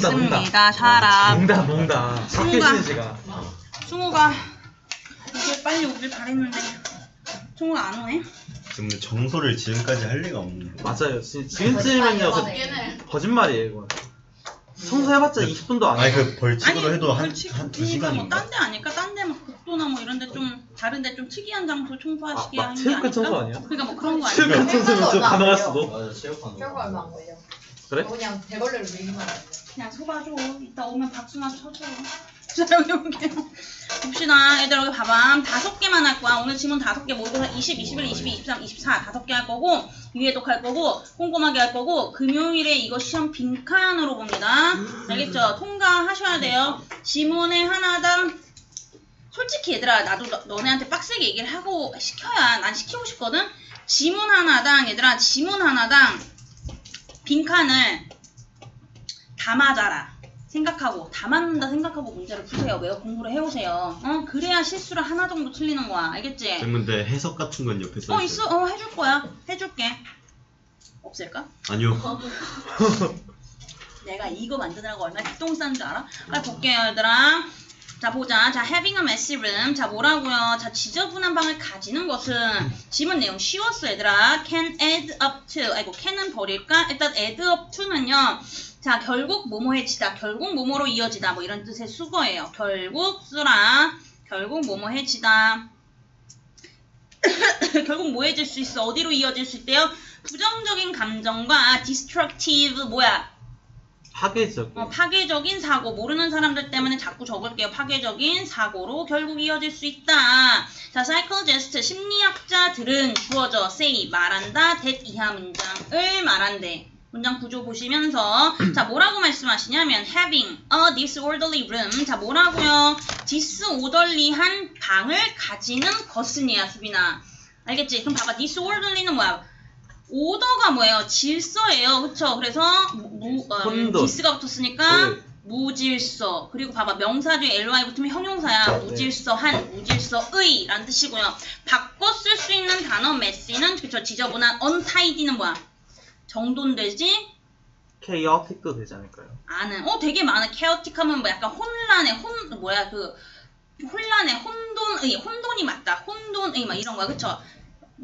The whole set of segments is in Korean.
가보겠습니다. 사람. 농다 농다. 승우가- 박효신 씨가. 승우가 이제 빨리 오길 바랬는데 승우가 안 오네. 지금 정소를 지금까지 할 리가 없는데. 맞아요. 지, 지금쯤이면요. 그, 거짓말이에요 이거. 청소해봤자 20분도 안 아니. 그 벌칙으로 해도 한 벌칙- 한두 그러니까 시간인가? 뭐딴 데 아닐까? 딴 데 막 극도나 뭐 이런 데 좀 다른 데 좀 특이한 장소 청소하시게 아, 막 하는 게 체육관 아닐까? 청소 아니야? 그러니까 뭐 그런 거 아닐까? 체육관 청소는 좀 가능할 수도. 맞아 체육관 얼마 안 걸려. 그래? 그냥 대걸레로 밀기만 하면 돼. 그냥 속아줘. 이따 오면 박수나 쳐줘. 자, 여기 볼게요. 봅시다. 얘들 여기 봐봐. 다섯 개만 할 거야. 오늘 지문 다섯 개 모두 20, 21, 22, 23, 24 다섯 개 할 거고 위에 독 할 거고 꼼꼼하게 할 거고 금요일에 이거 시험 빈칸으로 봅니다. 알겠죠? 통과하셔야 돼요. 지문에 하나당 솔직히 얘들아 나도 너, 너네한테 빡세게 얘기를 하고 시켜야 난 시키고 싶거든. 지문 하나당 얘들아 지문 하나당 빈칸을 다 맞아라. 생각하고 다 맞는다 생각하고 문제를 푸세요. 외워 공부를 해오세요. 어 그래야 실수를 하나 정도 틀리는 거야. 알겠지? 근데 해석 같은 건 옆에 써 어 있어. 어 해줄 거야. 해줄게. 없을까? 아니요. 내가 이거 만드느라고 얼마나 똥 싼 줄 알아? 빨리 볼게요, 얘들아. 자, 보자. 자, having a messy room. 자, 뭐라고요? 자, 지저분한 방을 가지는 것은 지문 내용 쉬웠어, 얘들아. can add up to. 아이고, can은 버릴까? 일단 add up to는요. 자, 결국 뭐뭐 해지다. 결국 뭐뭐로 이어지다. 뭐 이런 뜻의 수거예요. 결국 쓰라. 결국 뭐뭐 해지다. 결국 뭐 해질 수 있어? 어디로 이어질 수 있대요? 부정적인 감정과 destructive 뭐야? 파괴적. 어, 파괴적인 사고 모르는 사람들 때문에 자꾸 적을게요. 파괴적인 사고로 결국 이어질 수 있다. 자, psychologist 심리학자들은 주어져 say 말한다 that 이하 문장을 말한대. 문장 구조 보시면서 자 뭐라고 말씀하시냐면 having a disorderly room 자 뭐라고요 disorderly한 방을 가지는 것은이야 수빈아 알겠지 그럼 봐봐 disorderly는 뭐야 오더가 뭐예요? 질서예요. 그쵸? 그래서 무, 어, 혼돈. 디스가 붙었으니까 네. 무질서. 그리고 봐봐. 명사 뒤에 ly 붙으면 형용사야. 네. 무질서한 무질서의 라는 뜻이고요. 바꿔 쓸 수 있는 단어 messy는 그쵸? 지저분한 untidy는 뭐야? 정돈되지 chaotic도 되지 않을까요? 않은. 어 되게 많아 chaotic 하면 뭐 약간 혼란의 혼 뭐야? 그 혼란의 혼돈의 혼돈이 맞다. 혼돈의 막 이런 거야. 그쵸?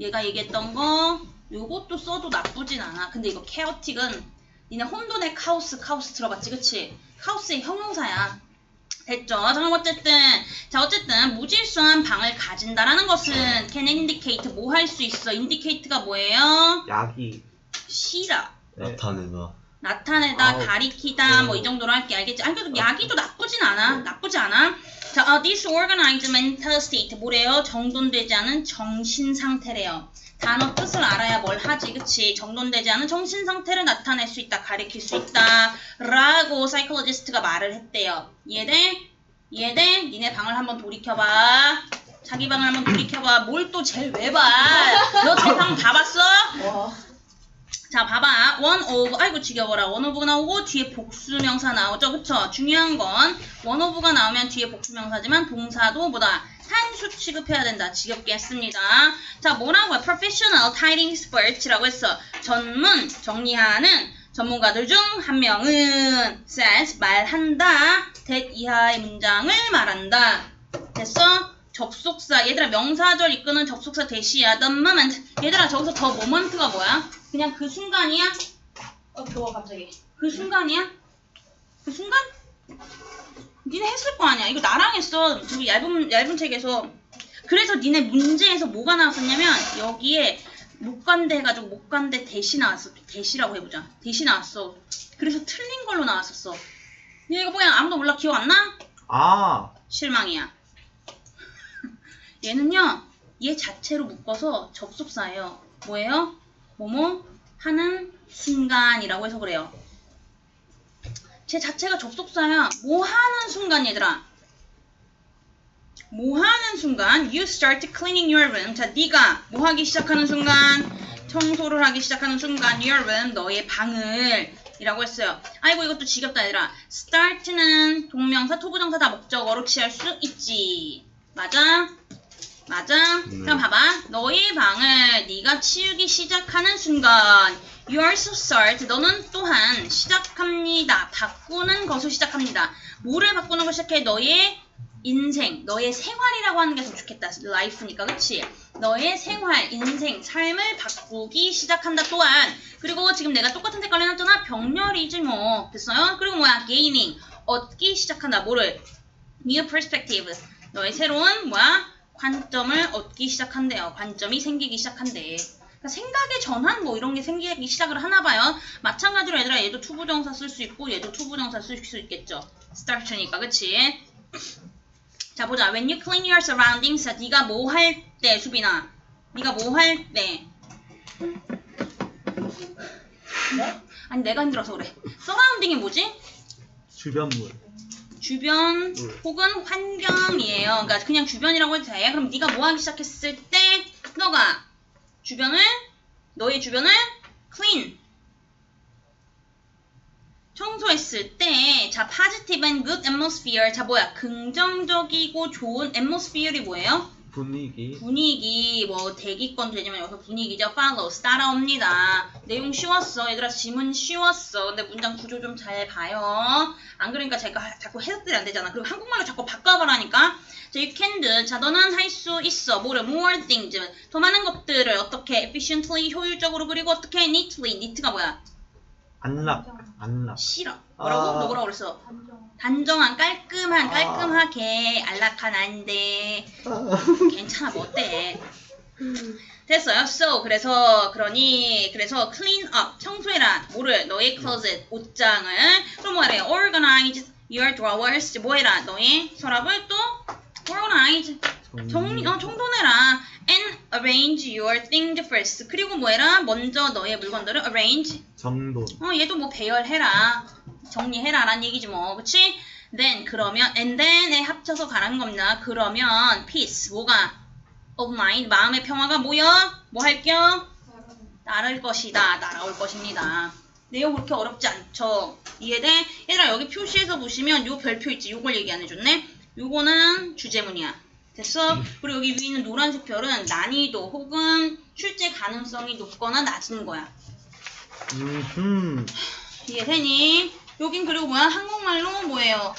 얘가 얘기했던 거 요것도 써도 나쁘진 않아 근데 이거 chaotic은 니네 혼돈의 카오스 카오스 들어봤지 그치 카오스의 형용사야 됐죠? 자, 어쨌든 자 어쨌든 무질서한 방을 가진다라는 것은 can indicate 뭐 할 수 있어 indicate가 뭐예요? 약이. 시라 네. 나타내다. 나타내다, 아우. 가리키다, 어. 뭐이 정도로 할게. 알겠지? 아니, 그래도 야기도 나쁘진 않아. 나쁘지 않아. 자, 어, disorganized mental state. 뭐래요? 정돈되지 않은 정신 상태래요. 단어 뜻을 알아야 뭘 하지, 그치? 정돈되지 않은 정신 상태를 나타낼 수 있다, 가리킬 수 있다. 라고 사이클로지스트가 말을 했대요. 이해돼? 이해돼? 니네 방을 한번 돌이켜봐. 자기 방을 한번 돌이켜봐. 뭘 또 제일 왜 봐? 너 제 방 다 봤어? 와. 자, 봐봐. one of, 아이고, 지겨워라. one of가 나오고, 뒤에 복수명사 나오죠. 그쵸? 중요한 건, one of가 나오면 뒤에 복수명사지만, 동사도 뭐다? 산수 취급해야 된다. 지겹게 했습니다. 자, 뭐라고요? professional tidying expert라고 했어. 전문, 정리하는 전문가들 중 한 명은 says, 말한다. that 이하의 문장을 말한다. 됐어? 접속사 얘들아 명사절 이끄는 접속사 대시야 the moment 얘들아 저기서 더 모먼트가 뭐야? 그냥 그 순간이야? 어 더워 갑자기. 그 순간이야? 그 순간? 니네 했을 거 아니야 이거 나랑 했어 그 얇은 얇은 책에서 그래서 니네 문제에서 뭐가 나왔었냐면 여기에 못 간대 해가지고 못 간대 대시 나왔어 대시라고 해보자 대시 나왔어 그래서 틀린 걸로 나왔었어 얘 이거 뭐야 아무도 몰라 기억 안 나? 아. 실망이야. 얘는요, 얘 자체로 묶어서 접속사예요. 뭐예요? 뭐뭐 하는 순간이라고 해서 그래요. 제 자체가 접속사야. 뭐 하는 순간, 얘들아? 뭐 하는 순간? You start cleaning your room. 자, 네가 뭐 하기 시작하는 순간? 청소를 하기 시작하는 순간 your room, 너의 방을 이라고 했어요. 아이고 이것도 지겹다 얘들아. start는 동명사, 토부정사 다 목적어로 취할 수 있지. 맞아? 맞아. 네. 그럼 봐봐. 너의 방을 네가 치우기 시작하는 순간 You also start. 너는 또한 시작합니다. 바꾸는 것을 시작합니다. 뭐를 바꾸는 걸 시작해? 너의 인생, 너의 생활이라고 하는 게 더 좋겠다. life니까, 그치? 너의 생활, 인생, 삶을 바꾸기 시작한다 또한. 그리고 지금 내가 똑같은 색깔 해놨잖아? 병렬이지 뭐. 됐어요? 그리고 뭐야? gaining. 얻기 시작한다. 뭐를? new perspective. 너의 새로운 뭐야? 관점을 얻기 시작한대요. 관점이 생기기 시작한대. 그러니까 생각의 전환 뭐 이런 게 생기기 시작을 하나 봐요. 마찬가지로 얘들아 얘도 투부정사 쓸 수 있고 얘도 투부정사 쓸 수 있겠죠. start니까 그치? 자 보자. When you clean your surroundings, 자, 네가 뭐 할 때 수빈아, 네가 뭐 할 때? 네? 아니 내가 힘들어서 그래. surrounding이 뭐지? 주변물. 주변 물. 혹은 환경이에요. 그러니까 그냥 주변이라고 해도 돼. 그럼 네가 뭐 하기 시작했을 때 너가 주변을 너의 주변을 clean 청소했을 때, 자, positive and good atmosphere. 자, 뭐야? 긍정적이고 좋은 atmosphere이 뭐예요? 분위기. 분위기, 뭐, 대기권 되지만 여기서 분위기죠. follows. 따라옵니다. 내용 쉬웠어. 얘들아, 지문 쉬웠어. 근데 문장 구조 좀 잘 봐요. 안 그러니까 제가 자꾸 해석들이 안 되잖아. 그리고 한국말로 자꾸 바꿔봐라니까. 자, you can do. 자, 너는 할 수 있어. 뭐를? more things. 더 많은 것들을 어떻게 efficiently, 효율적으로, 그리고 어떻게 neatly. neat가 뭐야? 안락. 안락. 싫어. 뭐라고? 아. 너 뭐라고 그랬어? 단정. 단정한, 깔끔한, 아. 깔끔하게, 안락한 안돼. 괜찮아, 뭐 어때? 됐어요. So, 그래서, 그러니, 그래서 clean up, 청소해라. 뭐를? 너의 closet, 옷장을. 그럼 뭐래? organize your drawers. 뭐해라? 너의 서랍을 또 organize. 정리, 어, 청소해라. and arrange your things first. 그리고 뭐 해라? 먼저 너의 물건들을 arrange. 정돈. 어, 얘도 뭐 배열해라. 정리해라. 라는 얘기지 뭐. 그치? then, 그러면, and then에 합쳐서 가라는 겁니다. 그러면, peace. 뭐가? of mind. 마음의 평화가 뭐여? 뭐 할겨? 따를 것이다. 따라올 것입니다. 내용 그렇게 어렵지 않죠? 이해돼? 얘들아, 여기 표시에서 보시면 요 별표 있지? 요걸 얘기 안 해줬네? 요거는 주제문이야. 됐어? 그리고 여기 위에 있는 노란색 별은 난이도 혹은 출제 가능성이 높거나 낮은 거야. 음, 이해되니? 여긴 그리고 뭐야? 한국말로 뭐예요?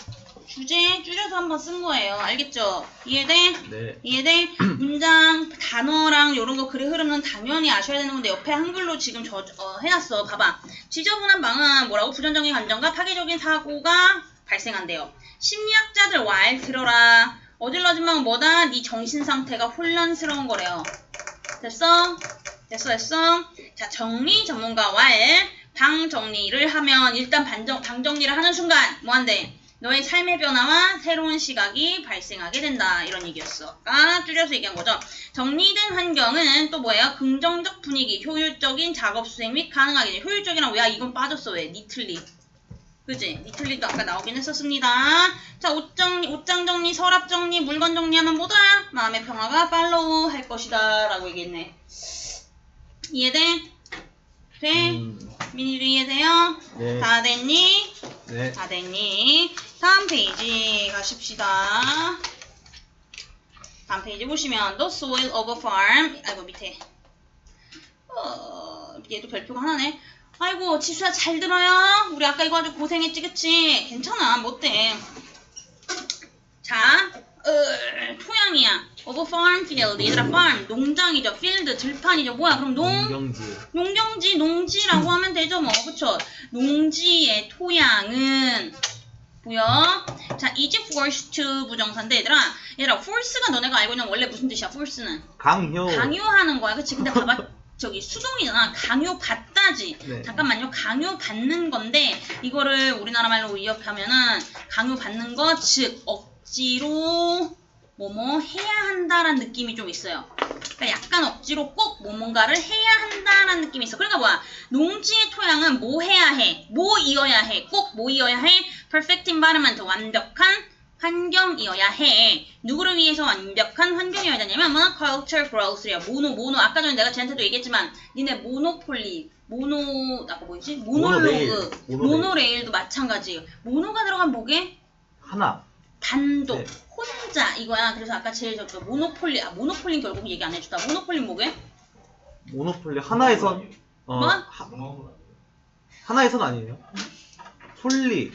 주제 줄여서 한번 쓴 거예요. 알겠죠? 이해돼? 네. 이해돼? 문장, 단어랑 이런 거 글의 흐름은 당연히 아셔야 되는 건데 옆에 한글로 지금 저, 어, 해놨어. 봐봐. 지저분한 방은 뭐라고? 부정적인 감정과 파괴적인 사고가 발생한대요. 심리학자들 왈 들어라. 어질러진 방은 뭐다? 네 정신 상태가 혼란스러운 거래요. 됐어? 됐어, 됐어? 자, 정리 전문가 왈. 방 정리를 하면 일단 반정, 방 정리를 하는 순간 뭐 한대? 너의 삶의 변화와 새로운 시각이 발생하게 된다. 이런 얘기였어. 아, 줄여서 얘기한 거죠. 정리된 환경은 또 뭐예요? 긍정적 분위기, 효율적인 작업 수행 및 가능하게 돼. 효율적이랑 왜? 아, 이건 빠졌어. 왜? 니틀리. 그지? 니틀리도 아까 나오긴 했었습니다. 자, 옷 정리, 옷장 정리, 서랍 정리, 물건 정리하면 뭐다? 마음의 평화가 팔로우 할 것이다. 라고 얘기했네. 이해돼? 돼? 음, 미니도 이해돼요? 네. 다 됐니? 네. 다 됐니? 다음 페이지 가십시다. 다음 페이지 보시면 The soil of a farm 아이고 밑에 어, 얘도 별표가 하나네. 아이고 지수야 잘 들어요? 우리 아까 이거 아주 고생했지 그치? 괜찮아 뭐 어때? 자 어, 토양이야 of a farm field 얘들아 farm 농장이죠 field 들판이죠 뭐야 그럼 농 농경지. 농경지, 농지라고 하면 되죠, 뭐. 그쵸? 농지의 토양은, 뭐야? 자, is forced to 부정사인데, 얘들아. 얘들아, force가 너네가 알고 있는 원래 무슨 뜻이야, force는? 강효. 강요하는 거야. 그치? 근데 봐봐. 저기 수동이잖아. 강요 받다지. 네. 잠깐만요. 강요 받는 건데, 이거를 우리나라 말로 의역하면은, 강요 받는 거, 즉, 억지로, 뭐뭐 해야 한다라는 느낌이 좀 있어요. 그러니까 약간 억지로 꼭뭐 뭔가를 해야 한다라는 느낌이 있어. 그러니까 뭐야? 농지의 토양은 뭐 해야 해? 뭐 이어야 해? 꼭 뭐 이어야 해? perfect environment, 완벽한 환경이어야 해. 누구를 위해서 완벽한 환경이어야 되냐면 뭐 culture growth야. 모노 모노 아까 전에 내가 쟤한테도 얘기했지만 니네 모노폴리 모노 아까 뭐지? 모노레일. 모놀로그 모노레일. 모노레일 도 마찬가지예요. 모노가 들어간 뭐게? 하나. 단독, 네. 혼자 이거야. 그래서 아까 제일 저그 모노폴리 아 모노폴리 결국 얘기 안 해줬다. 모노폴리 뭐게? 모노폴리 하나의 선. 어, 뭐? 하, 하나의 선 아니에요? 폴리.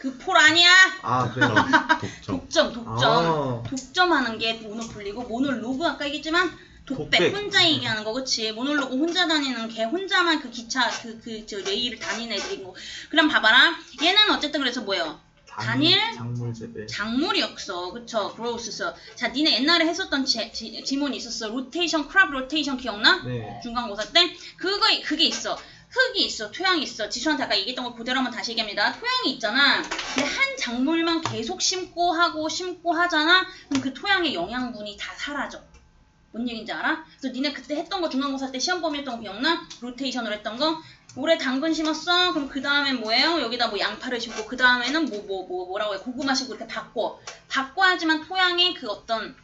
그 폴 아니야. 아 그래요. 독점. 독점 독점. 아. 독점하는 게 모노폴리고 모놀로그 아까 얘기했지만 독백, 독백. 혼자 얘기하는 거 그치 모놀로그 혼자 다니는 걔 혼자만 그 기차 그그저 레일을 다니는 애들인 거 그럼 봐봐라 얘는 어쨌든 그래서 뭐예요 단일? 작물 재배. 작물이었어 그쵸 그로우스서 자 니네 옛날에 했었던 제, 지, 지문이 있었어 로테이션 크랍 로테이션 기억나? 네. 중간고사 때 그거 그게 있어 흙이 있어 토양이 있어 지수한테 아까 얘기했던 거 그대로 한번 다시 얘기합니다 토양이 있잖아 근데 한 작물만 계속 심고 하고 심고 하잖아 그럼 그 토양의 영양분이 다 사라져 뭔 얘기인지 알아? 그래서 니네 그때 했던 거 중간고사 때 시험 범위 했던 거 기억나? 로테이션으로 했던 거 올해 당근 심었어? 그럼 그 다음엔 뭐예요? 여기다 뭐 양파를 심고 그 다음에는 뭐뭐 뭐 뭐, 라고 해 고구마 심고 이렇게 바꿔 바꿔야지만 토양의 그 어떤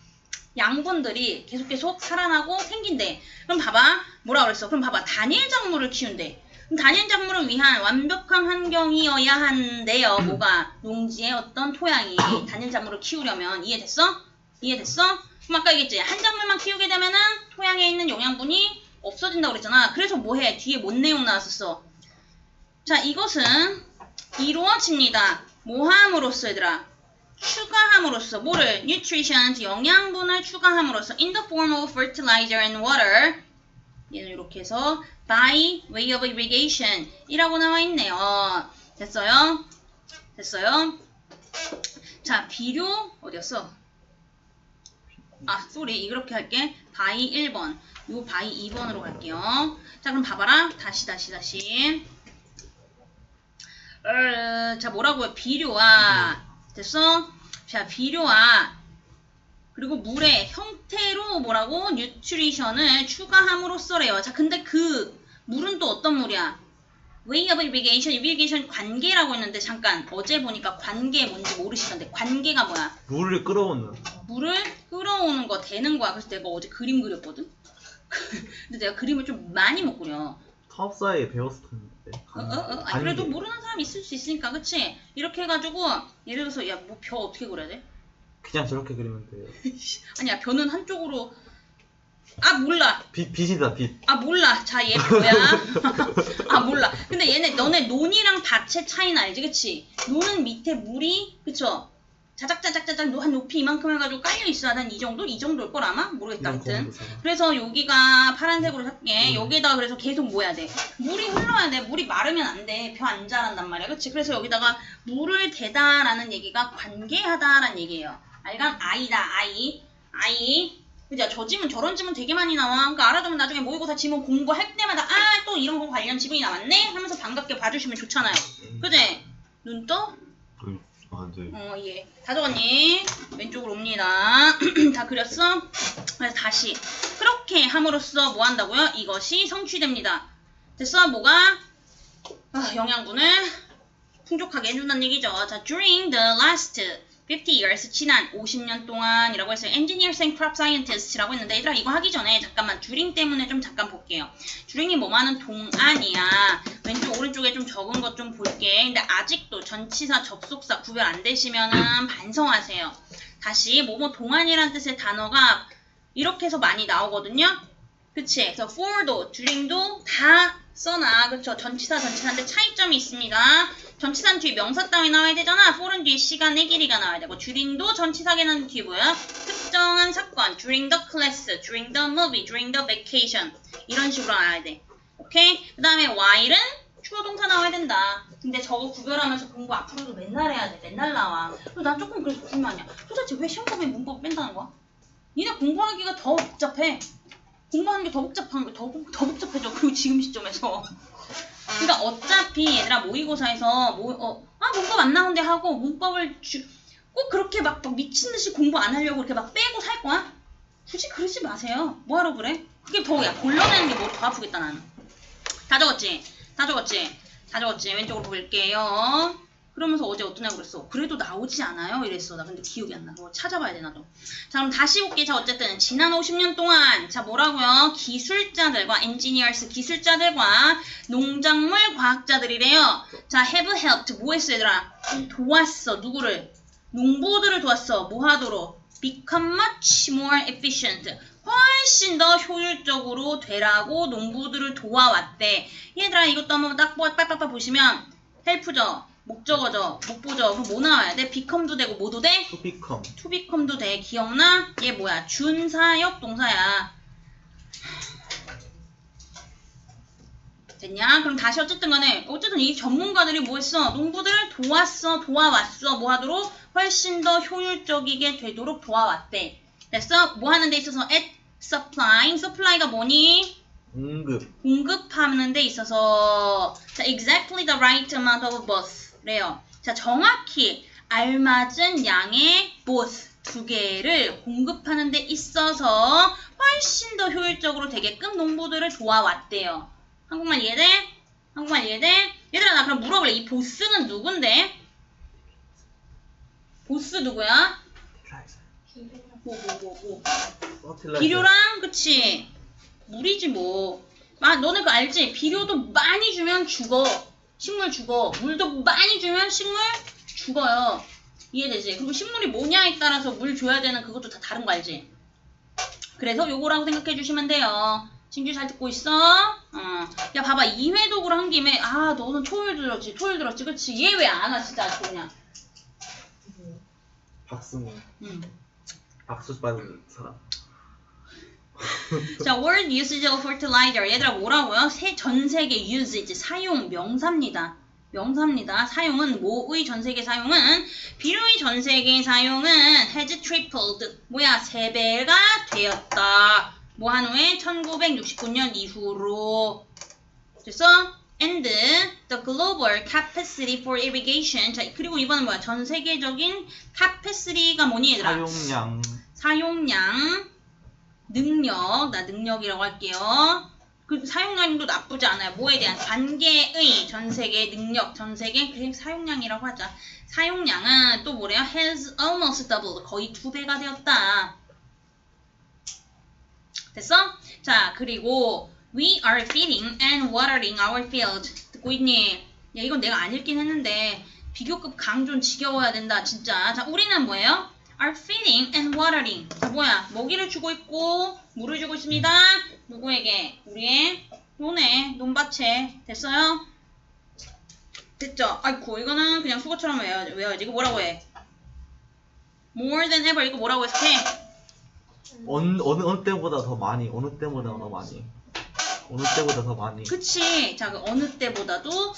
양분들이 계속 계속 살아나고 생긴대. 그럼 봐봐. 뭐라 그랬어? 그럼 봐봐. 단일 작물을 키운대. 그럼 단일 작물을 위한 완벽한 환경이어야 한대요. 뭐가? 농지의 어떤 토양이 단일 작물을 키우려면 이해됐어? 이해됐어? 그럼 아까 얘기했지. 한 작물만 키우게 되면은 토양에 있는 영양분이 없어진다고 그랬잖아. 그래서 뭐해? 뒤에 뭔 내용 나왔었어? 자, 이것은 이루어집니다. 뭐함으로써 얘들아? 추가함으로써 뭐를 nutrition 영양분을 추가함으로써 in the form of fertilizer and water 얘는 이렇게 해서 by way of irrigation 이라고 나와 있네요. 됐어요? 됐어요? 자 비료 어디였어? 아 쏘리 이렇게 할게 by 1번 요 by 2번으로 갈게요. 자 그럼 봐봐라 다시 다시 다시 어, 자 뭐라고요? 비료와 됐어? 자 비료와 그리고 물의 형태로 뭐라고? 뉴트리션을 추가함으로써래요. 자 근데 그 물은 또 어떤 물이야? way of irrigation, irrigation 관계라고 했는데 잠깐 어제 보니까 관계 뭔지 모르시던데 관계가 뭐야? 물을 끌어오는. 물을 끌어오는 거 되는 거야. 그래서 내가 어제 그림 그렸거든. 근데 내가 그림을 좀 많이 못 그려. 사업사에 배웠을 텐데. 어, 어, 어. 아니, 그래도 모르는 사람 있을 수 있으니까, 그치? 이렇게 해가지고, 예를 들어서, 야, 뭐, 벼 어떻게 그려야 돼? 그냥 저렇게 그리면 돼요. 아니야, 벼는 한쪽으로, 아, 몰라. 빛, 빛이다, 빛. 아, 몰라. 자, 얘 뭐야? 아, 몰라. 근데 얘네, 너네 논이랑 밭의 차이는 알지, 그치? 논은 밑에 물이, 그쵸? 자작자작자작 노- 한 높이 이만큼 해가지고 깔려있어. 한이 정도? 이 정도일 걸 아마? 모르겠다, 아무튼. 그래서 여기가 파란색으로 할게. 음. 여기다가 그래서 계속 뭐 해야 돼? 물이 흘러야 돼. 물이 마르면 안 돼. 벼 안 자란단 말이야. 그치? 그래서 여기다가 물을 대다라는 얘기가 관계하다라는 얘기예요. 알간? 아이다, 아이. 아이. 그죠? 저 지문 저런 지문 되게 많이 나와. 그러니까 알아두면 나중에 모의고사 지문 공부할 때마다 아, 또 이런 거 관련 지문이 나왔네? 하면서 반갑게 봐주시면 좋잖아요. 그지? 눈 떠? 음, 아, 네. 어, 예. 다 적었니? 왼쪽으로 옵니다. 다 그렸어? 그래서 다시. 그렇게 함으로써 뭐 한다고요? 이것이 성취됩니다. 됐어? 뭐가? 아, 영양분을 풍족하게 해준다는 얘기죠. 자, during the last 50 years, 지난 50년 동안이라고 했어요. engineers and crop scientists라고 했는데, 얘들아, 이거 하기 전에 잠깐만, during 때문에 좀 잠깐 볼게요. during이 뭐만은 동안이야. 왼쪽, 오른쪽에 좀 적은 것 좀 볼게. 근데 아직도 전치사, 접속사 구별 안 되시면은 반성하세요. 다시, 뭐뭐 동안이라는 뜻의 단어가 이렇게 해서 많이 나오거든요. 그치? 그래서 for도, during도 다 써놔. 그쵸? 전치사, 전치사인데 차이점이 있습니다. 전치사는 뒤에 명사 따위 나와야 되잖아. for은 뒤에 시간의 길이가 나와야 되고, during도 전치사계는 뒤에 뭐야? 특정한 사건, during the class, during the movie, during the vacation. 이런 식으로 나와야 돼. 오케이? 그 다음에 while은 주어 동사 나와야 된다. 근데 저거 구별하면서 공부 앞으로도 맨날 해야 돼. 맨날 나와. 그래서 난 조금 그래서 불만이야. 도대체 왜 시험 범위 문법 뺀다는 거야? 니네 공부하기가 더 복잡해. 공부하는 게 더 복잡한 게더 복잡해져. 그리고 지금 시점에서. 그러니까 어차피 얘들아 모의고사에서 뭐, 어, 아 문법 안 나온대 하고 문법을 주, 꼭 그렇게 막, 막 미친 듯이 공부 안 하려고 이렇게 막 빼고 살 거야? 굳이 그러지 마세요. 뭐하러 그래? 그게 더야 골라내는 게 뭐 더 아프겠다 나는. 다 적었지? 다 적었지? 다 적었지? 왼쪽으로 볼게요. 그러면서 어제 애가 그랬어. 그래도 나오지 않아요? 이랬어. 나 근데 기억이 안 나. 그거 찾아봐야 돼, 나도. 자, 그럼 다시 볼게. 자, 어쨌든, 지난 50년 동안, 자, 뭐라고요? 기술자들과, 엔지니어스 기술자들과, 농작물 과학자들이래요. 자, have helped. 뭐 했어, 얘들아? 도왔어. 누구를? 농부들을 도왔어. 뭐 하도록? become much more efficient. 훨씬 더 효율적으로 되라고 농부들을 도와왔대. 얘들아 이것도 한번 딱 보- 빨빨빨 보시면 헬프죠. 목적어죠. 목보죠. 그럼 뭐 나와야 돼? become도 되고 뭐도 돼? to become. to become도 돼. 기억나? 얘 뭐야? 준사역 동사야. 됐냐? 그럼 다시 어쨌든 간에 어쨌든 이 전문가들이 뭐 했어? 농부들을 도왔어, 도와왔어. 뭐 하도록? 훨씬 더 효율적이게 되도록 도와왔대. 됐어? 뭐 하는 데 있어서 at supplying. supply가 뭐니? 공급. 공급하는 데 있어서 자, exactly the right amount of both 래요. 자, 정확히 알맞은 양의 both 두 개를 공급하는 데 있어서 훨씬 더 효율적으로 되게끔 농부들을 도와왔대요. 한국말 이해돼? 한국말 이해돼? 얘들아 나 그럼 물어볼래. 이 보스는 누군데? 보스 누구야? 뭐 뭐 뭐 뭐. 비료랑 그치 물이지 뭐. 아 너네 그거 알지? 비료도 많이 주면 죽어. 식물 죽어. 물도 많이 주면 식물 죽어요. 이해되지? 그리고 식물이 뭐냐에 따라서 물 줘야 되는 그것도 다 다른 거 알지? 그래서 요거라고 생각해 주시면 돼요. 친구 잘 듣고 있어? 어. 야 봐봐 이회독으로 한 김에 아 너는 토요일 들었지 토요일 들었지 그치? 얘 왜 안 와 진짜 아주 그냥. 박승우. 음. 박수 받은 사람. 자, word usage of fertilizer. 얘들아 뭐라고요? 세, 전 세계 usage 사용 명사입니다. 명사입니다. 사용은 뭐의 전 세계 사용은 비료의 전 세계 사용은 has tripled. 뭐야? 세 배가 되었다. 뭐 한 후에 1969년 이후로 됐어? And the global capacity for irrigation. 자, 그리고 이번엔 뭐야? 전 세계적인 capacity가 뭐니 얘들아? 사용량. 사용량, 능력, 나 능력이라고 할게요. 그 사용량도 나쁘지 않아요. 뭐에 대한 관계의 전 세계 능력, 전 세계 그 사용량이라고 하자. 사용량은 또 뭐래요? has almost doubled. 거의 두 배가 되었다. 됐어? 자, 그리고 we are feeding and watering our field. 듣고 있니? 야, 이건 내가 안 읽긴 했는데 비교급 강좀 지겨워야 된다, 진짜. 자, 우리는 뭐예요? Are feeding and watering. 자, 뭐야? 먹이를 주고 있고 물을 주고 있습니다. 누구에게? 우리의 논에, 논밭에. 됐어요? 됐죠? 아이고, 이거는 그냥 수거처럼 외워, 외워야지. 이거 뭐라고 해? more than ever. 이거 뭐라고 해석해? 어느, 어느, 어느 때보다 더 많이. 어느 때보다 더 많이. 어느 때보다 더 많이. 그치. 자, 그 어느 때보다도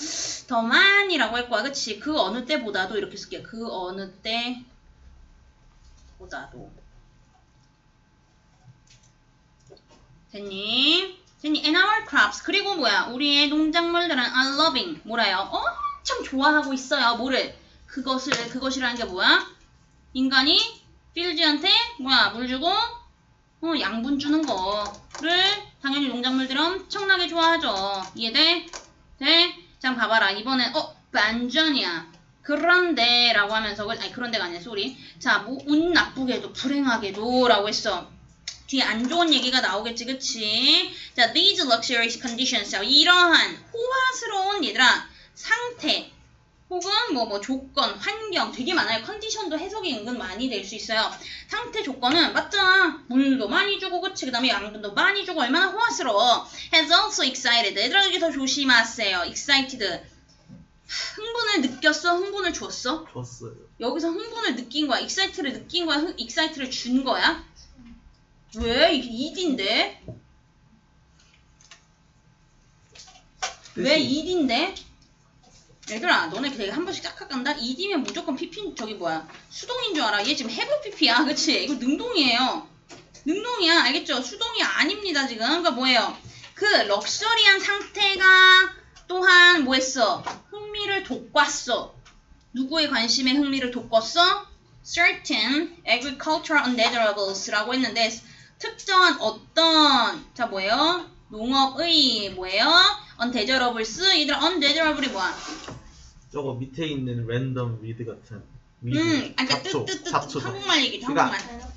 더 많이라고 할 거야. 그치. 그 어느 때보다도 이렇게 쓸게요. 그 어느 때 보다도. 됐니? 됐니? And our crops. 그리고 뭐야? 우리의 농작물들은 are loving. 뭐라요? 엄청 좋아하고 있어요. 뭐를? 그것을, 그것이라는 게 뭐야? 인간이 필드한테 뭐야? 물 주고 어, 양분 주는 거를 당연히 농작물들은 엄청나게 좋아하죠. 이해돼? 돼? 자, 봐봐라. 이번엔 어, 반전이야. 그런데 라고 하면서 그- 아니 그런데가 아니야 소리 자 뭐 운 나쁘게도 불행하게도 라고 했어. 뒤에 안 좋은 얘기가 나오겠지 그치? 자 these luxurious conditions. 자, 이러한 호화스러운 얘들아 상태 혹은 뭐 뭐 조건 환경 되게 많아요. 컨디션도 해석이 은근 많이 될 수 있어요. 상태 조건은 맞잖아. 물도 많이 주고 그치? 그 다음에 양분도 많이 주고 얼마나 호화스러워. Has also excited. 얘들아 여기 더 조심하세요. Excited 흥분을 느꼈어? 흥분을 줬어? 줬어요. 여기서 흥분을 느낀 거야. 익사이트를 느낀 거야. 흥, 익사이트를 준 거야. 왜? 이딘데? 왜 이딘데? 얘들아, 너네 되게 한 번씩 짝짝간다? 이디면 무조건 PP, 저기 뭐야. 수동인 줄 알아. 얘 지금 해부 PP야. 그치? 이거 능동이에요. 능동이야. 알겠죠? 수동이 아닙니다, 지금. 그러니까 뭐예요? 그 럭셔리한 상태가 또한 뭐 했어? 흥미를 돋궜어. 누구의 관심에 흥미를 돋궜어? certain agricultural undesirables라고 했는데 특정한 어떤 자 뭐예요? 농업의 뭐예요? undesirables 얘들아 undesirable이 뭐야? 저거 밑에 있는 랜덤 위드 같은. 위드. 음, 아까 잡초. 뜻뜻뜻 잡초. 한국말 얘기죠 그러니까- 한국말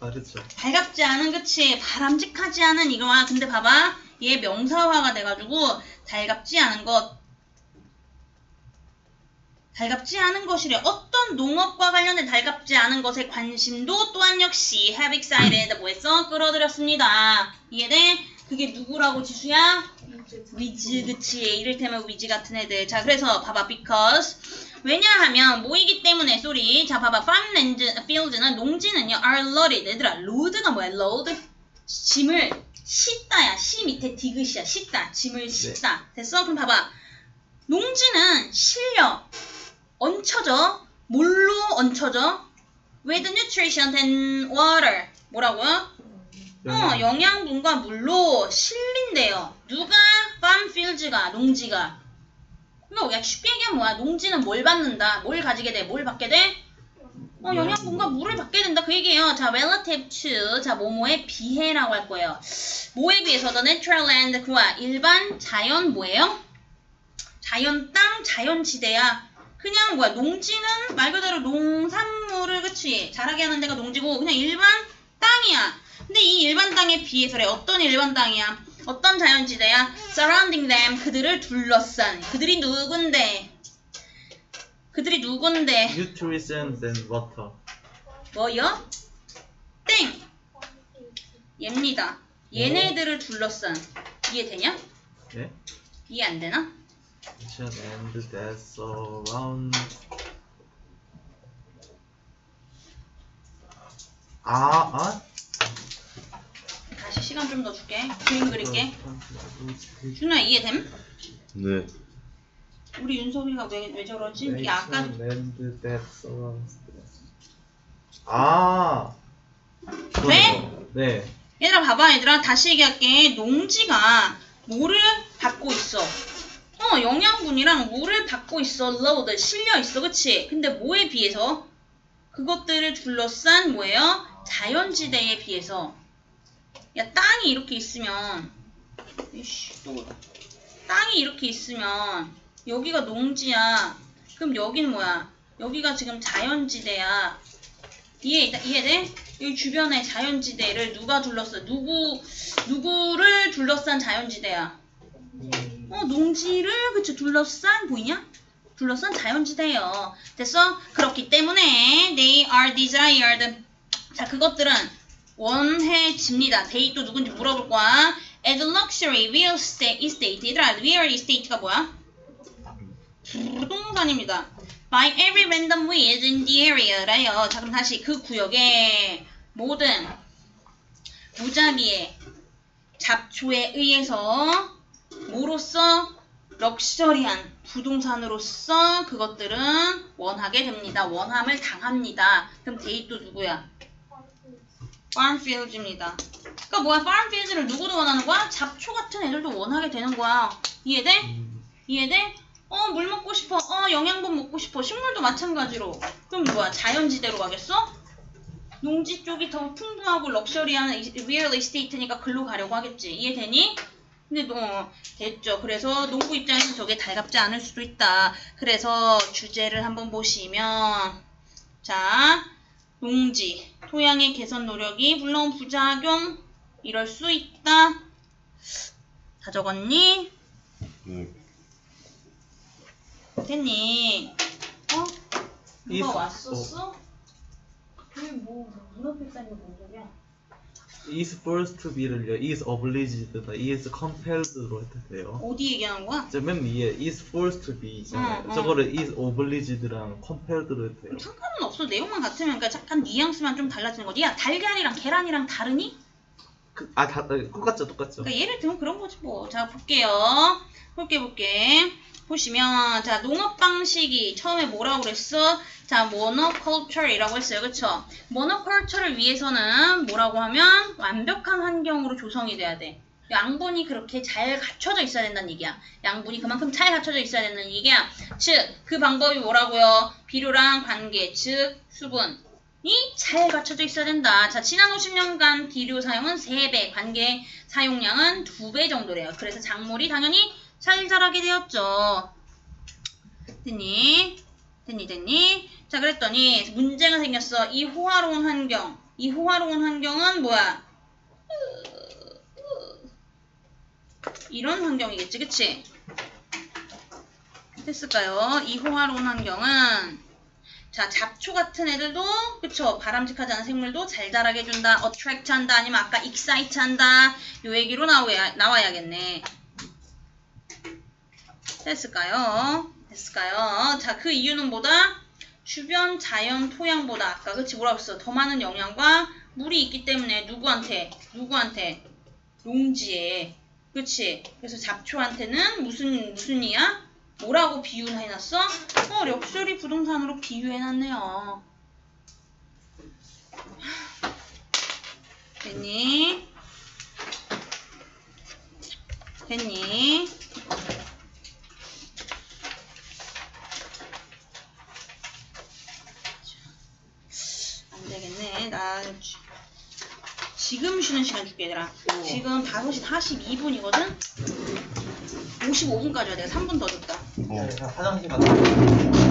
아, 그쵸. 발갑지 않은 그치 바람직하지 않은 이거야 근데 봐봐 얘 명사화가 돼가지고 달갑지 않은 것 달갑지 않은 것이래. 어떤 농업과 관련된 달갑지 않은 것에 관심도 또한 역시 have excited 뭐했어? 끌어들였습니다. 이해돼? 그게 누구라고 지수야? 위즈 그치 이를테면 위즈 같은 애들 자 그래서 봐봐 because 왜냐하면 뭐이기 때문에 쏘리 자 봐봐 farmland field는 농지는요 are loaded 얘들아 load가 뭐야 load 짐을 싣다야 시 밑에 디귿이야 싣다 짐을 싣다 됐어 그럼 봐봐 농지는 실려 얹혀져 뭘로 얹혀져 with nutrition and water 뭐라고요? 어, 영양분과 물로 실린대요. 누가? farmfields가, 농지가. 그러니까 쉽게 얘기하면 뭐야? 농지는 뭘 받는다? 뭘 가지게 돼? 뭘 받게 돼? 어, 영양분과 물을 받게 된다. 그 얘기예요. 자, relative to, 자, 뭐뭐에 비해라고 할 거예요. 뭐에 비해서 the natural land, 그와 일반 자연 뭐예요? 자연 땅, 자연 지대야. 그냥 뭐야? 농지는 말 그대로 농산물을 그치? 자라게 하는 데가 농지고 그냥 일반 땅이야. 근데 이 일반 땅에 비해서래 어떤 일반 땅이야? 어떤 자연지대야? surrounding them 그들을 둘러싼 그들이 누군데? 그들이 누군데? nutrition and water. 뭐요? 땡! 얘입니다. 얘네들을 둘러싼 이해되냐? 네? 이해 안 되나? And that surround. 아, 아? 다시 시간 좀 더 줄게. 그림 그릴게. 준아 이해됨? 네. 우리 윤석이가 왜, 왜 저러지? 이게 아까 land that surrounds. 아. 네? 네. 얘들아 봐봐 얘들아 다시 얘기할게 농지가 뭐를 받고 있어 어 영양분이랑 물을 받고 있어 load 실려 있어 그치? 근데 뭐에 비해서? 그것들을 둘러싼 뭐예요? 자연지대에 비해서. 야 땅이 이렇게 있으면. 이씨. 또 땅이 이렇게 있으면 여기가 농지야. 그럼 여기는 뭐야? 여기가 지금 자연지대야. 이해 이해돼? 여기 주변에 자연지대를 누가 둘러싸? 누구 누구를 둘러싼 자연지대야? 어 농지를 그치 둘러싼 보이냐? 둘러싼 자연지대예요. 됐어? 그렇기 때문에 they are desired. 자 그것들은 원해집니다. they 또 누군지 물어볼 거야. as luxury real estate, estate. 얘들아 real estate가 뭐야? 부동산입니다. by every random ways in the area라요. 자, 그럼 다시 그 구역의 모든 무작위의 잡초에 의해서 뭐로써 럭셔리한 부동산으로서 그것들은 원하게 됩니다. 원함을 당합니다. 그럼 데이또 누구야? farmfields입니다. 그러니까 뭐야? farmfields를 누구도 원하는 거야? 잡초 같은 애들도 원하게 되는 거야. 이해돼? 이해돼? 어, 물 먹고 싶어. 어, 영양분 먹고 싶어. 식물도 마찬가지로. 그럼 뭐야? 자연지대로 가겠어? 농지 쪽이 더 풍부하고 럭셔리한 이- 리얼 에스테이트니까 글로 가려고 하겠지. 이해되니? 근데 뭐 됐죠. 그래서 농부 입장에서 저게 달갑지 않을 수도 있다. 그래서 주제를 한번 보시면 자, 농지, 토양의 개선 노력이 물론 부작용 이럴 수 있다. 다 적었니? 네. 됐니? 어? 누가 있- 왔었어? 그게 뭐 눈앞에 있다는 게뭔 소리야? Is forced to be를요 is obliged다 is compelled로 돼요. 어디 얘기하는 거야? 저맨 위에 is forced to be 있잖아요. 응, 응. 저거를 is obliged랑 compelled로 돼요. 상관은 없어. 내용만 같으면 그러니까 잠깐 뉘앙스만 좀 달라지는 거지. 야 달걀이랑 계란이랑 다르니? 그, 아, 다, 똑같죠, 똑같죠. 그러니까 예를 들면 그런 거지 뭐. 자 볼게요. 볼게 볼게. 보시면 자 농업 방식이 처음에 뭐라고 그랬어? 자 모노컬처이라고 했어요. 그쵸? 모노컬처를 위해서는 뭐라고 하면 완벽한 환경으로 조성이 돼야 돼. 양분이 그렇게 잘 갖춰져 있어야 된다는 얘기야. 양분이 그만큼 잘 갖춰져 있어야 된다는 얘기야. 즉, 그 방법이 뭐라고요? 비료랑 관계, 즉, 수분 이 잘 갖춰져 있어야 된다. 자, 지난 50년간 비료 사용은 3배, 관계 사용량은 2배 정도래요. 그래서 작물이 당연히 잘 자라게 되었죠. 됐니? 됐니, 됐니? 자, 그랬더니 문제가 생겼어. 이 호화로운 환경. 이 호화로운 환경은 뭐야? 이런 환경이겠지, 그치? 됐을까요? 이 호화로운 환경은 자 잡초 같은 애들도 그쵸 바람직하지 않은 생물도 잘 자라게 해준다 attract 한다 아니면 아까 excite 한다 요 얘기로 나와야, 나와야겠네 됐을까요? 됐을까요? 자 그 이유는 뭐다? 주변 자연 토양보다 아까 그치 뭐라 그랬어 더 많은 영양과 물이 있기 때문에 누구한테 누구한테 농지에 그치 그래서 잡초한테는 무슨 무슨 이야? 뭐라고 비유를 해놨어? 어, 럭셔리 부동산으로 비유해놨네요. 됐니? 됐니? 안 되겠네. 나 지- 지금 쉬는 시간 줄게, 얘들아. 지금 5시 42분이거든? 55분까지 와. 내가 3분 더 줬다. 어. 야, 화장실 갔다.